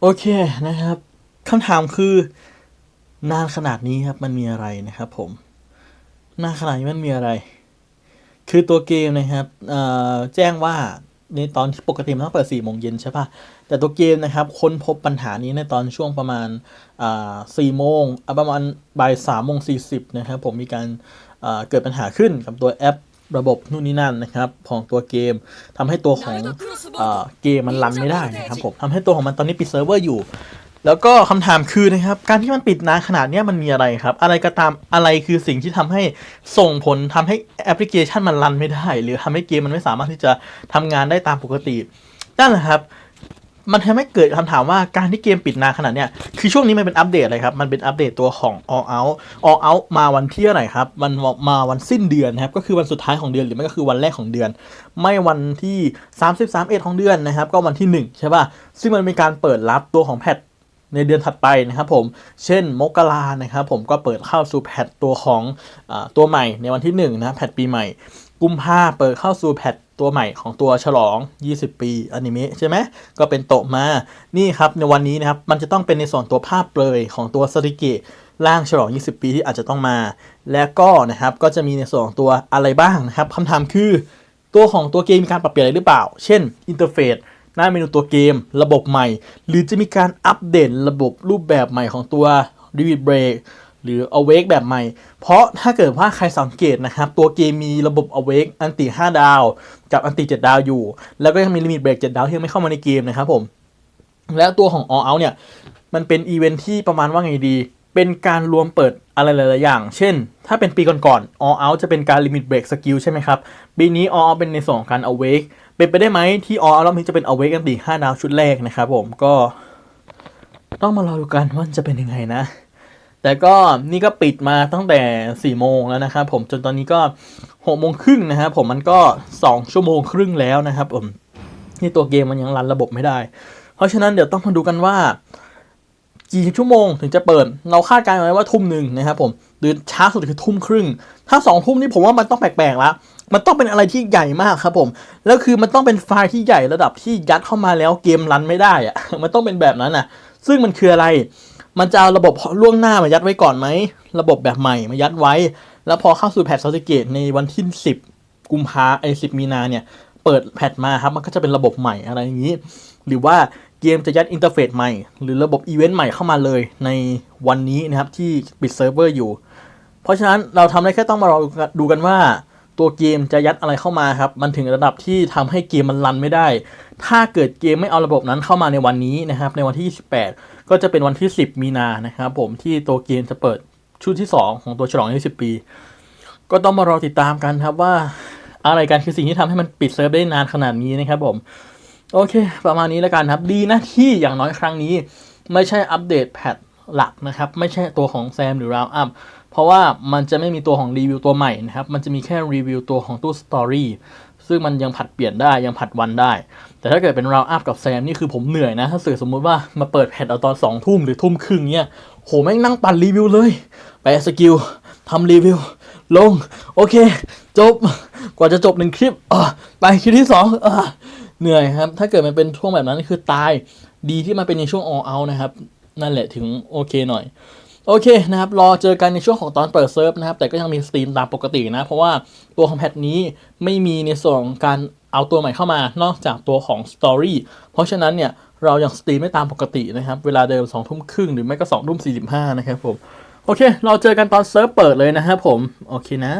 โอเคนะครับคำถามคือนานขนาดนี้ครับมันมีอะไรนะครับผมนานขนาดนี้มันมีอะไร คือตัวเกมนะครับแจ้งว่าในตอนที่ปกติมันต้องเปิด4โมงเย็นใช่ปะแต่ตัวเกมนะครับค้นพบปัญหานี้ในตอนช่วงประมาณอ่โมงประมาณบ่าย3โมง40นะครับผมมีการเกิดปัญหาขึ้นกับตัวแอป ระบบนู่นนี่นั่นนะครับของตัวเกมทำให้ตัวของเอเกมมันรันไม่ได้นะครับผมทำให้ตัวของมันตอนนี้ปิดเซิร์ฟเวอร์อยู่ แล้วก็คำถามคือนะครับการที่มันปิดนานขนาดนี้มันมีอะไรครับ อะไรก็ตามอะไรคือสิ่งที่ทำให้ส่งผลทำให้แอปพลิเคชันมันรันไม่ได้ หรือทำให้เกมมันไม่สามารถที่จะทำงานได้ตามปกตินั่นแหละครับ มันทำให้เกิดคำถามว่าการที่เกมปิดนานขนาดเนี้ยคือช่วงนี้มันเป็นอัปเดตอะไรครับ มันเป็นอัปเดตตัวของ all out all out มาวันที่เท่าไหร่ครับ มันมาวันสิ้นเดือนนะครับ ก็คือวันสุดท้ายของเดือนหรือไม่ก็คือวันแรกของเดือน ไม่วันที่33เอ็ดของเดือนนะครับ ก็วันที่ 1 ใช่ป่ะ ซึ่งมันมีการเปิดรับตัวของแพทในเดือนถัดไปนะครับผม เช่นมกรานะครับผมก็เปิดเข้าสู่แพทตัวของอตัวใหม่ในวันที่1นะแพทปีใหม่ กุมภาเปิดเข้าสู่แพท ตัวใหม่ของตัวฉลอง 20 ปีอนิเมะใช่ไหมก็เป็นโตมา นี่ครับในวันนี้นะครับ มันจะต้องเป็นในส่วนตัวภาพเปลยของตัวสริเกะร่างฉลอง 20 ปีที่อาจจะต้องมา และก็นะครับก็จะมีในส่วนของตัวอะไรบ้างนะครับคำถามคือ ตัวของตัวเกมมีการปรับเปลี่ยนอะไรหรือเปล่า เช่นอินเทอร์เฟซหน้าเมนูตัวเกม ระบบใหม่ หรือจะมีการอัปเดตระบบรูปแบบใหม่ของตัว d v i d Break หรือ Awake แบบใหม่ เพราะถ้าเกิดว่าใครสังเกตนะครับ ตัวเกมมีระบบ Awake อันติ 5 ดาว กับอันติ 7 ดาวอยู่ แล้วก็ยังมีลิมิตเบรก 7 ดาวที่ยังไม่เข้ามาในเกมนะครับผม แล้วตัวของ All Out เนี่ย มันเป็นอีเวนท์ที่ประมาณว่าไงดี เป็นการรวมเปิดอะไรหลาย ๆ อย่าง เช่น ถ้าเป็นปีก่อนๆ All Out จะเป็นการลิมิตเบรกสกิลใช่ไหมครับ ปีนี้ All Out เป็นในส่วนของการ Awake เป็นไปได้ไหมที่ All Out รอบนี้จะเป็น Awake กันตี5ดาวชุดแรกนะครับผมก็ต้องมารอดูกันว่าจะเป็นยังไงนะ แต่ก็นี่ก็ปิดมาตั้งแต่4โมงแล้วนะครับผมจนตอนนี้ก็6โมงครึ่งนะครับผมมันก็ 2 ชั่วโมงครึ่งแล้วนะครับผมที่ตัวเกมมันยังรันระบบไม่ได้ เพราะฉะนั้นเดี๋ยวต้องมาดูกันว่ากี่ชั่วโมงถึงจะเปิด เราคาดการณ์ไว้ว่าทุ่มหนึ่งนะครับผมหรือช้าสุดคือทุ่มครึ่ง ถ้าสองทุ่มนี่ผมว่ามันต้องแปลกๆละมันต้องเป็นอะไรที่ใหญ่มากครับผมแล้วคือมันต้องเป็นไฟล์ที่ใหญ่ระดับที่ยัดเข้ามาแล้วเกมรันไม่ได้อะมันต้องเป็นแบบนั้นนะซึ่งมันคืออะไร มันจะเอาระบบล่วงหน้ามายัดไว้ก่อนไหม ระบบแบบใหม่มายัดไว้ แล้วพอเข้าสู่แพทซอสเกตในวันที่ 10 กุมภาไอสิบมีนาเนี่ย เปิดแพทมาครับ มันก็จะเป็นระบบใหม่อะไรอย่างนี้ หรือว่าเกมจะยัดอินเทอร์เฟซใหม่ หรือระบบอีเวนต์ใหม่เข้ามาเลยในวันนี้นะครับที่ปิดเซิร์ฟเวอร์อยู่ เพราะฉะนั้นเราทำได้แค่ต้องมารอดูกันว่า ตัวเกมจะยัดอะไรเข้ามาครับ มันถึงระดับที่ทำให้เกมมันรันไม่ได้ ถ้าเกิดเกมไม่เอาระบบนั้นเข้ามาในวันนี้นะครับ ในวันที่ 28 ก็จะเป็นวันที่ 10 มีนานะครับ ผมที่ตัวเกมจะเปิดชุดที่ 2 ของตัวฉลอง20ปี ก็ต้องมารอติดตามกันครับว่า อะไรกันคือสิ่งที่ทำให้มันปิดเซิร์ฟได้นานขนาดนี้นะครับผม โอเค ประมาณนี้แล้วกันครับ ดีนะที่อย่างน้อยครั้งนี้ ไม่ใช่อัปเดตแพทหลักนะครับ ไม่ใช่ตัวของแซมหรือ Round Up เพราะว่ามันจะไม่มีตัวของรีวิวตัวใหม่นะครับ มันจะมีแค่รีวิวตัวของตู้สตอรี่ซึ่งมันยังผัดเปลี่ยนได้ยังผัดวันได้ แต่ถ้าเกิดเป็น Round Up กับแซมนี่คือผมเหนื่อยนะ ถ้าสือสมมุติว่ามาเปิดแพทเอาตอน2องทุ่มหรือทุ่มครึ่งเนี่ยโหแม่งนั่งปั่นรีวิวเลยแปสกิลทำรีวิว ลง โอเค จบกว่าจะจบหนึ่งคลิปไปคลิปที่สองเหนื่อยครับ ถ้าเกิดมันเป็นช่วงแบบนั้นคือตาย ดีที่มันเป็นในช่วง all out นะครับ นั่นแหละถึงโอเคหน่อย โอเคนะครับ รอเจอกันในช่วงของตอนเปิดเซิร์ฟนะครับ แต่ก็ยังมีสตรีมตามปกตินะ เพราะว่าตัวของแพทนี้ไม่มีในส่วนของการเอาตัวใหม่เข้ามานอกจากตัวของสตอรี่เพราะฉะนั้นเนี่ยเรายังสตรีมไม่ตามปกตินะครับ เวลาเดิม2ทุ่มครึ่งหรือไม่ก็2ทุ่ม45นะครับผม โอเค เราเจอกันตอนเซิร์ฟเปิดเลยนะครับผม โอเคนะ